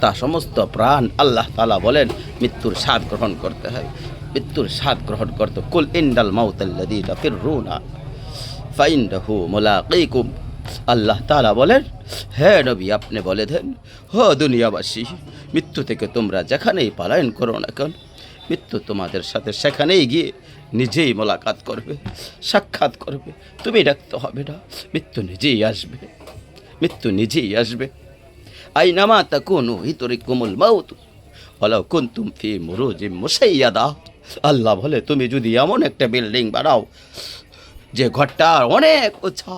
তা সমস্ত প্রাণ আল্লাহ তালা বলেন, মৃত্যুর স্বাদ গ্রহণ করতে হয়। মৃত্যুর স্বাদ গ্রহণ করতে কুল ইন্দাল মাউতাল্লাদি ফির রুনা ফাইন্দাহু মোলাকিকুম। আল্লাহ তালা বলেন, হে নবী, আপনি বলে দেন, হ দুনিয়াবাসী, মৃত্যু থেকে তোমরা যেখানেই পালায়ন করো না কেন, মৃত্যু তোমাদের সাথে সেখানেই গিয়ে নিজেই মোলাকাত করবে, সাক্ষাৎ করবে। তুমি ডাকতে হবে না, মৃত্যু নিজেই আসবে, মৃত্যু নিজেই আসবে। আইনামা তাকুনু হিতরিকুমুল মাউত। ওয়ালাউ কুনতুম ফি মুরুজিম মুসাইয়াদা। আল্লাহ বলে, তুমি যদি এমন একটা বিল্ডিং বানাও, যে ঘরটা অনেক উঁচা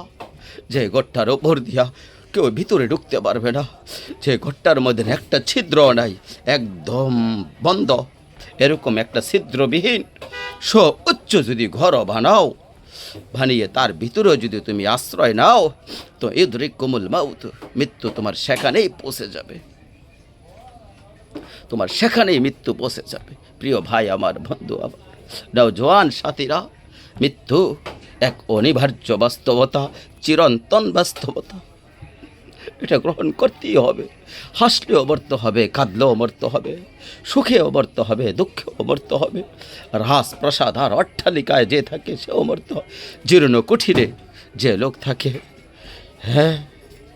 যে ঘরটার ওপর দিয়া কেউ ভিতরে ঢুকতে পারবে না, যে ঘরটার মধ্যে একটা ছিদ্র নাই, একদম বন্ধ, এরকম একটা ছিদ্রবিহীন, সো উচ্চ যদি ঘরও বানাও বানিয়ে তার ভিতরেও যদি তুমি আশ্রয় নাও, তো ইদরিক কোমল মাউত, মৃত্যু তোমার সেখানেই পৌঁছে যাবে। তোমার সেখানেই মৃত্যু পৌঁছে যাবে। প্রিয় ভাই, আমার বন্ধু, আমার। নাও জোয়ান সাথীরা, মৃত্যু এক অনিবার্য বাস্তবতা, চিরন্তন বাস্তবতা। এটা গ্রহণ করতেই হবে। হাসলেও মরতে হবে, কাঁদলেও মরতে হবে, সুখেও মরতে হবে, দুঃখেও মরতে হবে। রাস প্রসাদ আর অট্টালিকায় যে থাকে সেও মরতে হবে। জীর্ণ কুঠিরে যে লোক থাকে হ্যাঁ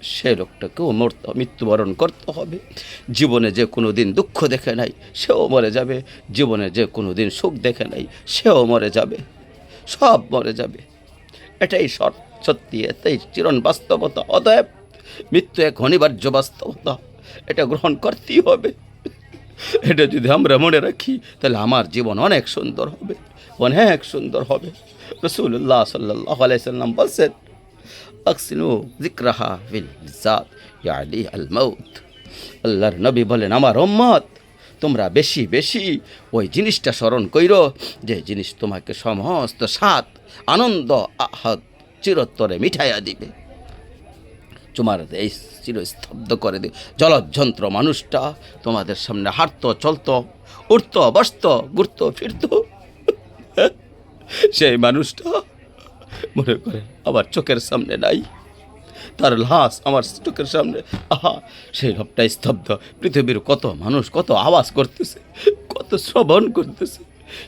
সে লোকটাকেও মরতে মৃত্যুবরণ করতে হবে। জীবনে যে কোনো দিন দুঃখ দেখে নাই, সেও মরে যাবে। জীবনে যে কোনো দিন সুখ দেখে নাই, সেও মরে যাবে। সব মরে যাবে। এটাই সৎ- সত্যি এটাই চিরন বাস্তবতা, অতএব মৃত্যু এক অনিবার্য বাস্তবতা এটা গ্রহণ করতেই হবে। এটা যদি আমরা মনে রাখি, তাহলে আমার জীবন অনেক সুন্দর হবে, অনেক সুন্দর হবে। রসুল্লাহ সাল্লাহ আলাইসাল্লাম বলছেন, আকসিনু জিক্রাহা জাত ইয়ালি আল মৌত আল্লাহর নবী বলেন, আমার উম্মত, তোমরা বেশি বেশি ওই জিনিসটা স্মরণ কইরো, যে জিনিস তোমাকে সমস্ত সাত আনন্দ আহাত চিরত্তরে মিঠাইয়া দিবে। তোমার এই চিরস্তব্ধ করে দিবে জলযন্ত্র মানুষটা তোমাদের সামনে হাঁটতো, চলত, উঠতো, বসতো, ঘুরত, ফিরত। সেই মানুষটা মনে করে, আমার চোখের সামনে নাই। তার লাশ আমার চোখের সামনে। আহা, সেই লোকটা স্তব্ধ। পৃথিবীর কত মানুষ কত আওয়াজ করতেছে, কত শ্রবণ করতেছে।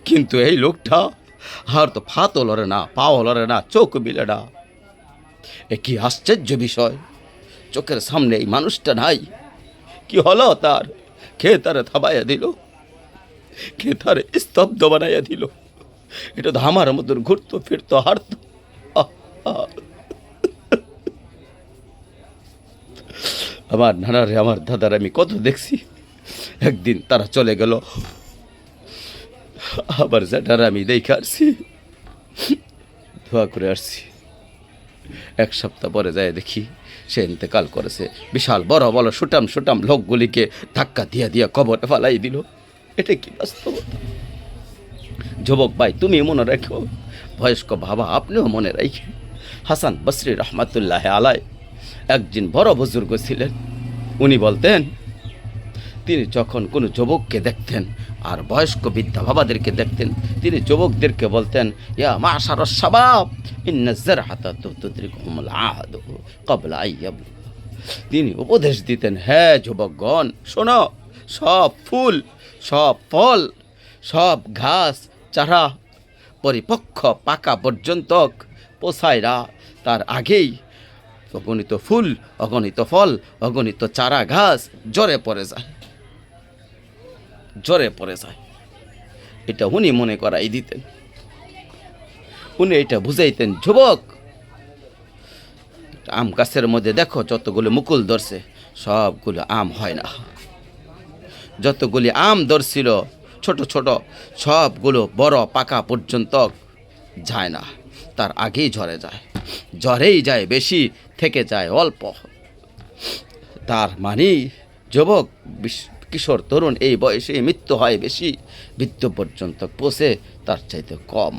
কিন্তু এই লোকটা আর তো ফাতও লড়ে না, পাও লড়ে না, চোখ বিলে না। এ কি আশ্চর্য বিষয়? চোখের সামনে এই মানুষটা নাই। কি হলো তার? কে তার থাবাইয়া দিল? কে তার স্তব্ধ বানাইয়া দিল? এটা তো আমার মতন ঘুরতো, ফিরতো, হারতো। আমার নানারে, আমার দাদার আমি কত দেখছি। একদিন তারা চলে গেল। আবার আমি দেখে আসছি। ধোয়া করে আসছি। এক সপ্তাহ পরে যায় দেখি, সে ইন্তেকাল করেছে। বিশাল বড় বড় সুটাম সুটাম লোকগুলিকে ধাক্কা দিয়া দিয়া কবরে ফালাই দিল। এটা কি বাস্তবতা? যুবক ভাই, তুমি মনে রাখো, বয়স্ক বাবা আপনিও মনে রাখেন। হাসান বসরি রহমাতুল্লাহ আলাই একজন বড় বুজুর্গ ছিলেন। উনি বলতেন তিনি যখন কোনো যুবককে দেখতেন আর বয়স্ক বৃদ্ধা বাবাদেরকে দেখতেন, তিনি যুবকদেরকে বলতেন, ইয়া মা সারস সাবাব ইন্নাজ্জার হাতা তিনি উপদেশ দিতেন হ্যাঁ যুবকগণ, শোনো, সব ফুল, সব ফল, সব ঘাস, চারা পরিপক্ষ পাকা পর্যন্ত পোষায় না। তার আগেই অগণিত ফুল, অগণিত ফল, অগণিত চারা ঘাস জ্বরে পড়ে যায়। জ্বরে পড়ে যায়। এটা উনি মনে করাই দিতেন। উনি এটা বুঝাইতেন, যুবক, আম গাছের মধ্যে দেখো যতগুলো মুকুল ধরছে, সবগুলো আম হয় না। যতগুলি আম ধরছিল, ছোট ছোট, সবগুলো বড় পাকা পর্যন্ত যায় না। তার আগেই ঝরে যায়। ঝরেই যায়, বেশি থেকে যায়, অল্প। তার মানে যুবক, বিশ- কিশোর তরুণ এই বয়সে মৃত্যু হয় বেশি। মৃত্যু পর্যন্ত পৌঁছে তার চাইতে কম।